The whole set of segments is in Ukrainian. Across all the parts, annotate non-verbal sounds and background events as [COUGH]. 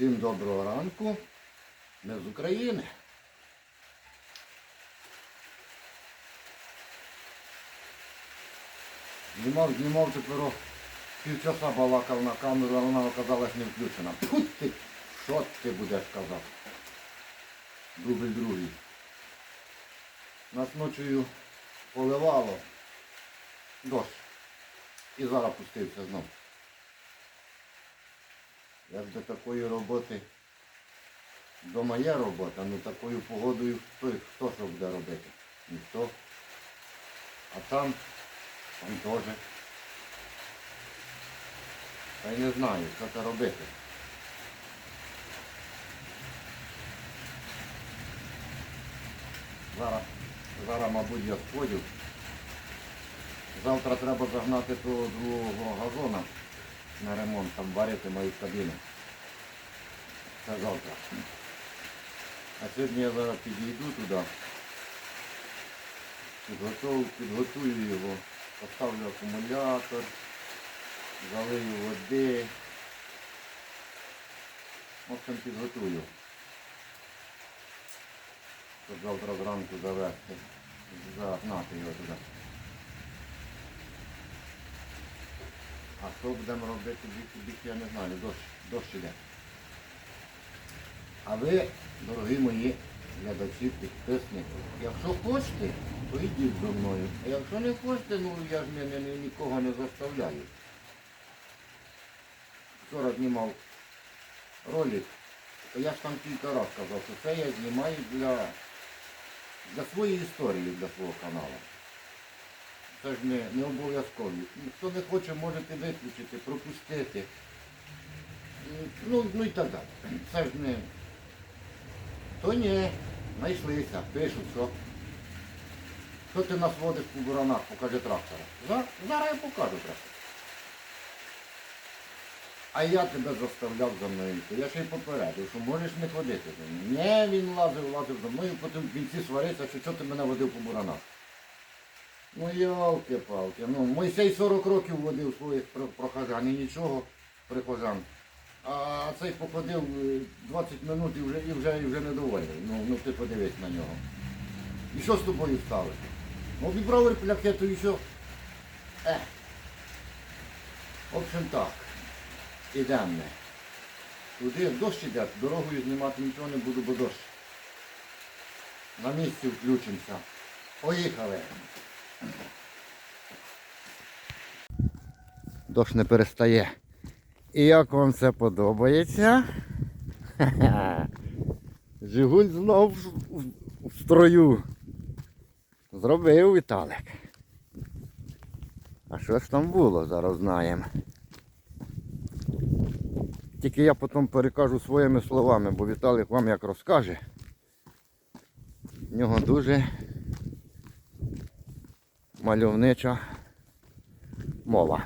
Всім доброго ранку. Ми з України. Знімав, знімав тепер півчаса балакав на камеру, а вона оказалась не включена. Тьфу ти, що ти будеш казати? Дубль другий. Нас ночою поливало дощ. І зараз пустився знов. Як до такої роботи, дома є робота, ну такою погодою хто, хто що буде робити? Ніхто. А там, там теж. Та й не знаю, що це робити. Зараз, зараз, мабуть, я сходю. Завтра треба загнати того другого газона на ремонт, там варити мою кабіну. Це завтра. А сьогодні я зараз підійду туди, підготую, підготую його, поставлю акумулятор, залию води. В общем, підготую. Щоб завтра зранку завести, загнати його туди. А що будемо робити бік, я не знаю, дощ, дощ іде. А ви, дорогі мої глядачі, підписники, якщо хочете, то йдіть зі мною. А якщо не хочете, ну я ж не, не, не- нікого не заставляю. Вчора знімав ролик, я ж там кілька разів казав, що це я знімаю для, для своєї історії, для свого каналу. Це ж не, не обов'язково. Хто не хоче, можете виключити, пропустити. Ну, ну і так далі. Це ж не. То ні, знайшлися, пишуть, що. Що ти нас водиш по буранах, покажи трактора. За- Зараз я покажу трактор. А я тебе заставляв за мною. Я ще й попередив, що можеш не ходити за. Ні, він лазив, лазив за мною, потім в кінці свариться, що чого ти мене водив по буранах. Ну йолки-палки. Ну, Мойсей 40 років водив своїх про- прохожан і нічого прихожан. А цей походив е, 20 минут і вже, і вже, і вже недовольний. Ну, ну ти подивись на нього. І що з тобою сталося? Ну, обібрав репляхету і що? Е. В общем так. Ідемо. ми. Туди дощ іде, дорогою знімати нічого не буду, бо дощ. На місці включимося. Поїхали. Дощ не перестає. І як вам це подобається? Ха-ха. [LAUGHS] Жигуль знов в строю. Зробив Віталик. А що ж там було, зараз знаємо. Тільки я потім перекажу своїми словами, бо Віталик вам як розкаже. В нього дуже мальовнича мова.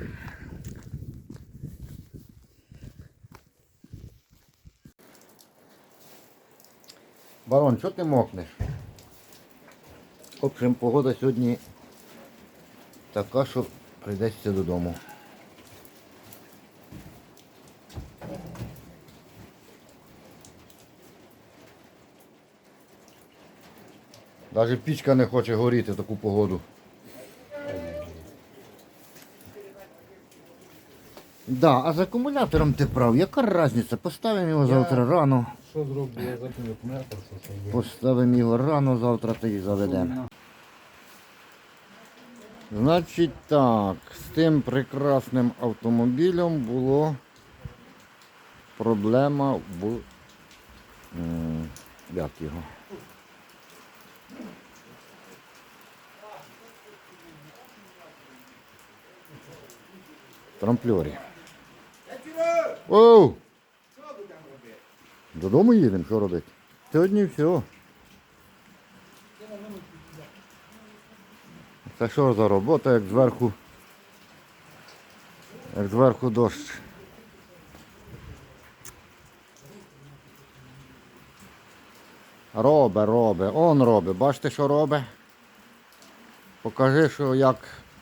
Барон, що ти мокнеш? В общем, погода сьогодні така, що прийдеться додому. Навіть пічка не хоче горіти в таку погоду. Да, а з акумулятором ти прав, яка різниця? Поставимо його завтра рано. Що зроблю? Я закину акумулятор, що. Поставимо його рано, завтра тоді заведемо. Значить так, з тим прекрасним автомобілем було проблема в як його? Трампльорі. Оу! Додому їдемо, що робити? Сьогодні все. Це що за робота, як зверху, як зверху дощ. Робе, робе, он робе. Бачите, що робе? Покажи, що як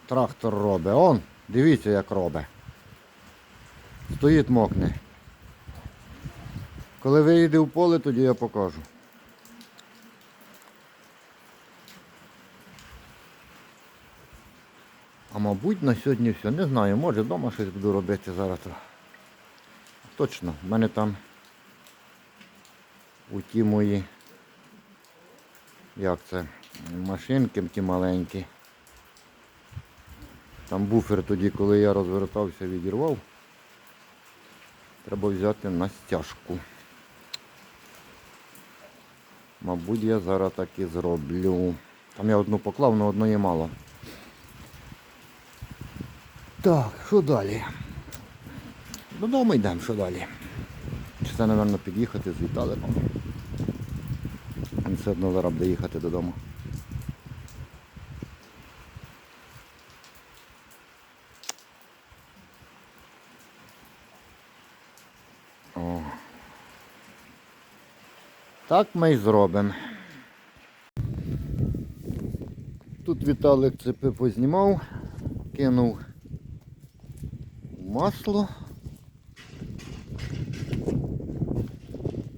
трактор робить. Он, дивіться, як робить. Стоїть мокне. Коли виїде в поле, тоді я покажу. А мабуть на сьогодні все. Не знаю, може вдома щось буду робити зараз. Точно, в мене там у ті мої, як це, машинки ті маленькі. Там буфер тоді, коли я розвертався, відірвав. Треба взяти на стяжку. Мабуть, я зараз так і зроблю. Там я одну поклав, але одної мало. Так, що далі? Додому йдемо, що далі? Чи це, мабуть, під'їхати з Віталиком? Він все одно зараз буде їхати додому. О. Так ми й зробимо. Тут Віталик цепи познімав, кинув масло.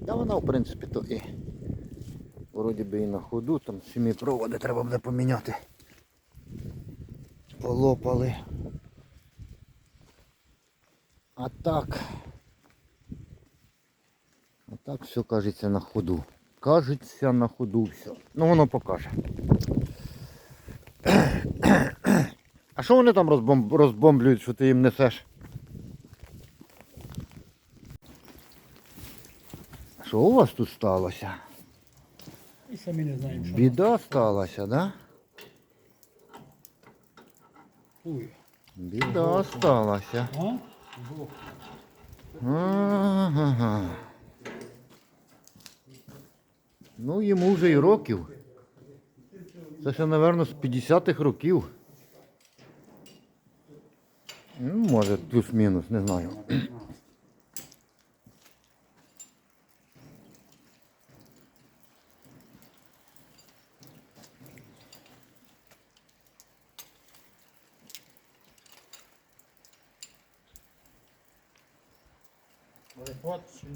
Та вона, в принципі, то і вроді би і на ходу, там сімі проводи треба буде поміняти. Полопали. А так. Все кажеться на ходу. Кажеться на ходу все. Ну воно покаже. А що вони там розбом... розбомблюють, що ти їм несеш? Що у вас тут сталося? І самі не знаємо, що. Біда сталася, да? Ой. Біда сталася. А? Ага. Ну, йому вже і років. Це ще, мабуть, з 50-х років. Ну, може, плюс-мінус, не знаю. Перехват чи?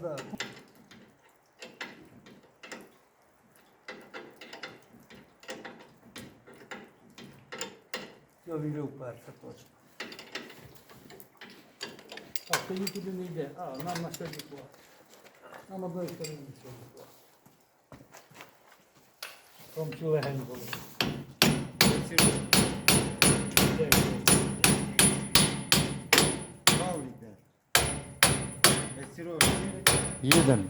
Да, да. Все, він вперше точно. А, тоді туди не йде. А, нам на сьогодні клас. Нам одної сторони сьогодні клас. Там цю легенько. Де він? Павлік де? Де Сережа? Їдемо.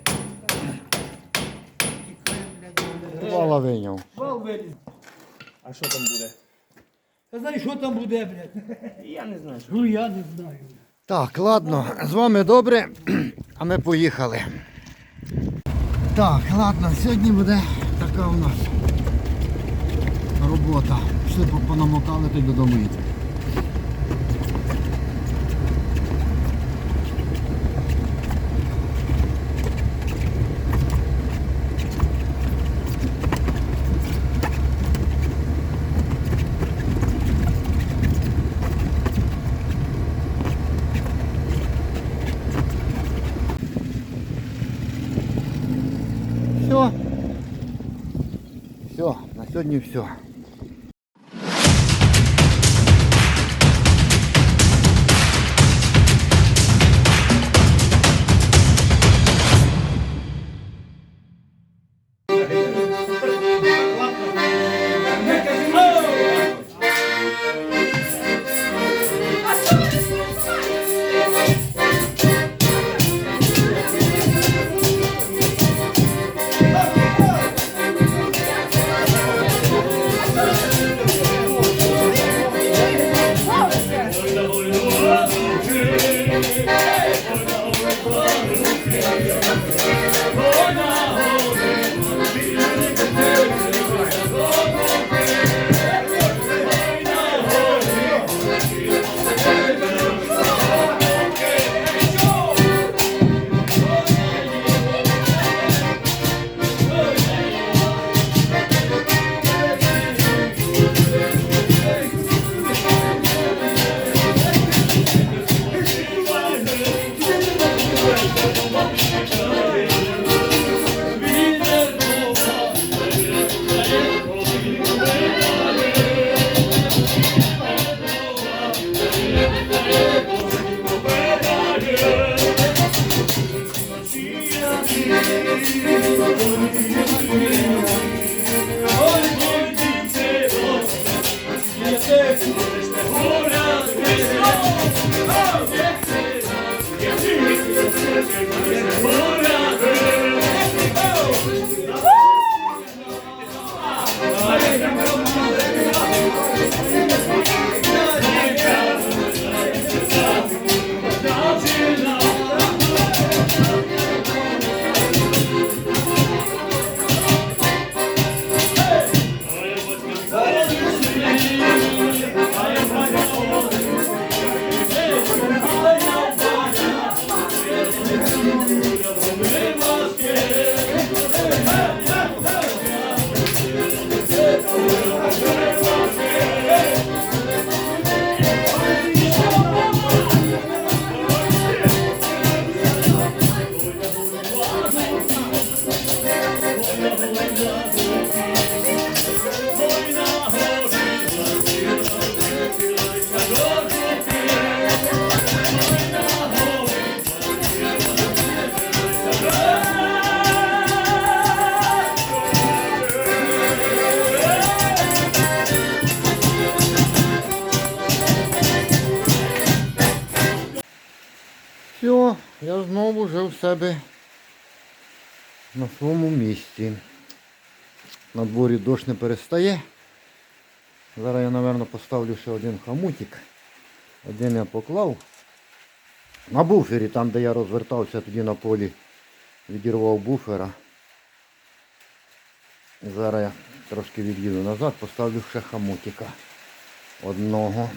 Вала вийняв. Вал виліз. А що там буде? Та знаєш, що там буде, блядь? Я не знаю, що. Ну я не знаю. Так, ладно, з вами добре, а ми поїхали. Так, ладно, сьогодні буде така у нас робота. Пішли по- понамотали, то й додому йти. Все. Все, на сьогодні все. Все, себе на своєму місці. На дворі дощ не перестає. Зараз я, мабуть, поставлю ще один хамутик. Один я поклав. На буфері, там де я розвертався тоді на полі, відірвав буфера. Зараз я трошки від'їду назад, поставлю ще хамутика одного.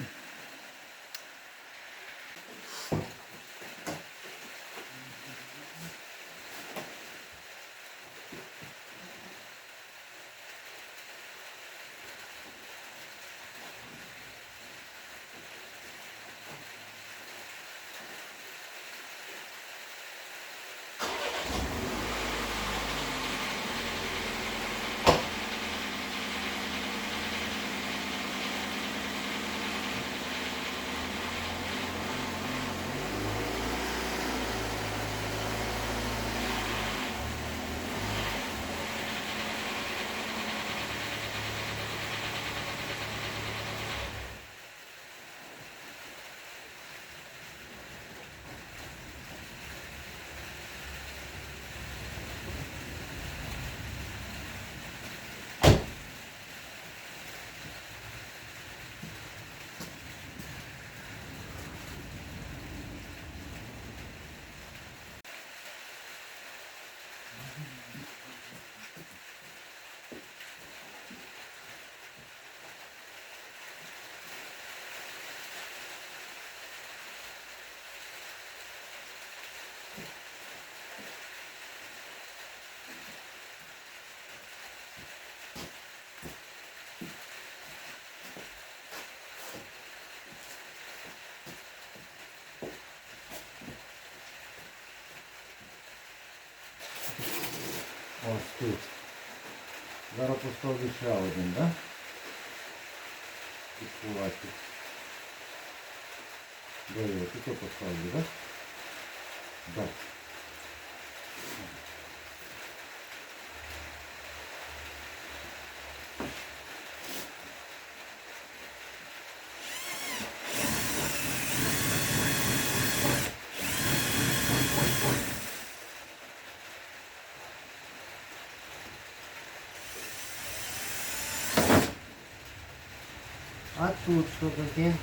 Тут. Зараз поставлю ще один, да? Підкувати. Де його? Тут я поставлю, да? Да. Тут що таке?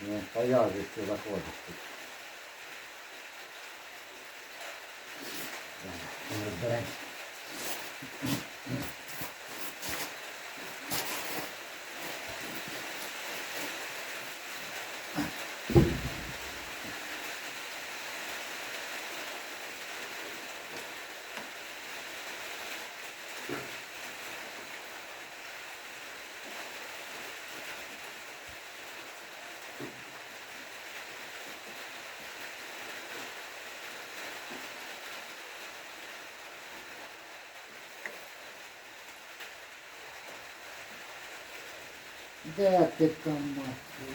Не появиться заходить тут. Так, розберемося. Де ти там мати? От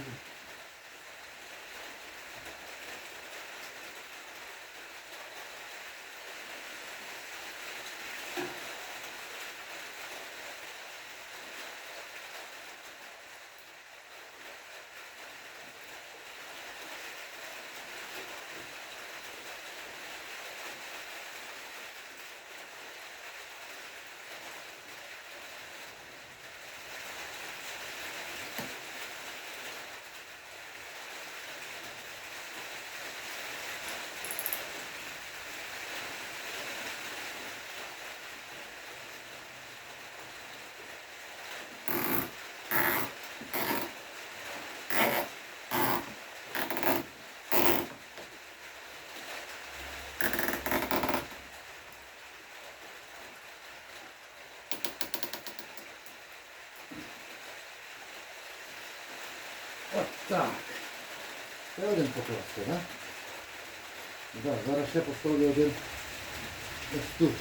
так. Ще один покласти, да? Да, зараз ще поставлю один ось тут.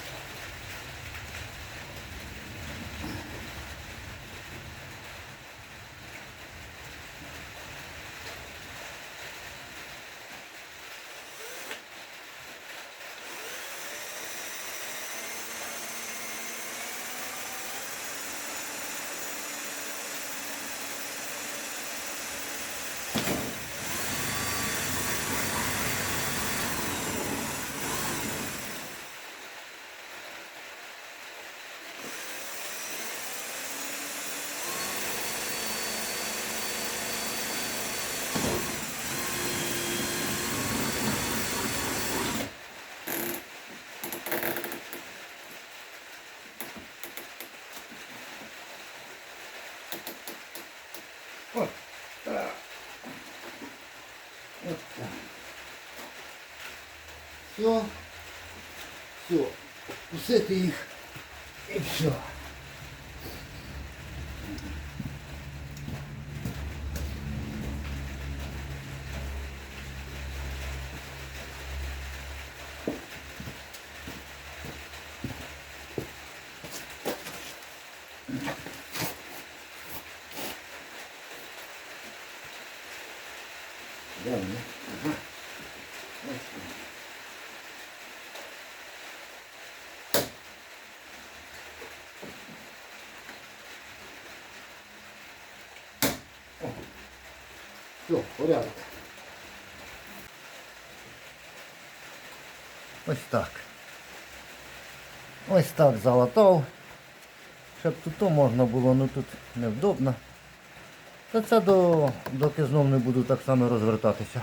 От так. От так. Все. Все. Пустити їх. І все. Все, порядок. Ось так. Ось так залатав. Щоб тут то можна було, ну тут невдобно. Та це до, доки знов не буду так само розвертатися.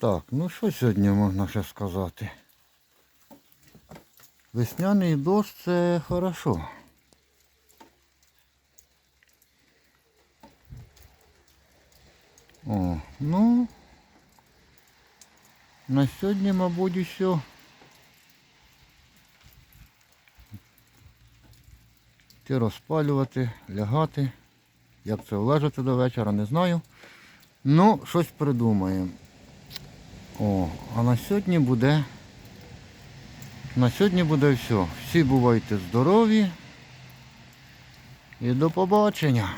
Так, ну що сьогодні можна ще сказати? Весняний дощ це хорошо. О, ну на сьогодні, мабуть, все. Йти розпалювати, лягати. Як це влежати до вечора, не знаю. Ну, щось придумаємо. О, а на сьогодні буде. На сьогодні буде все. Всі бувайте здорові. І до побачення.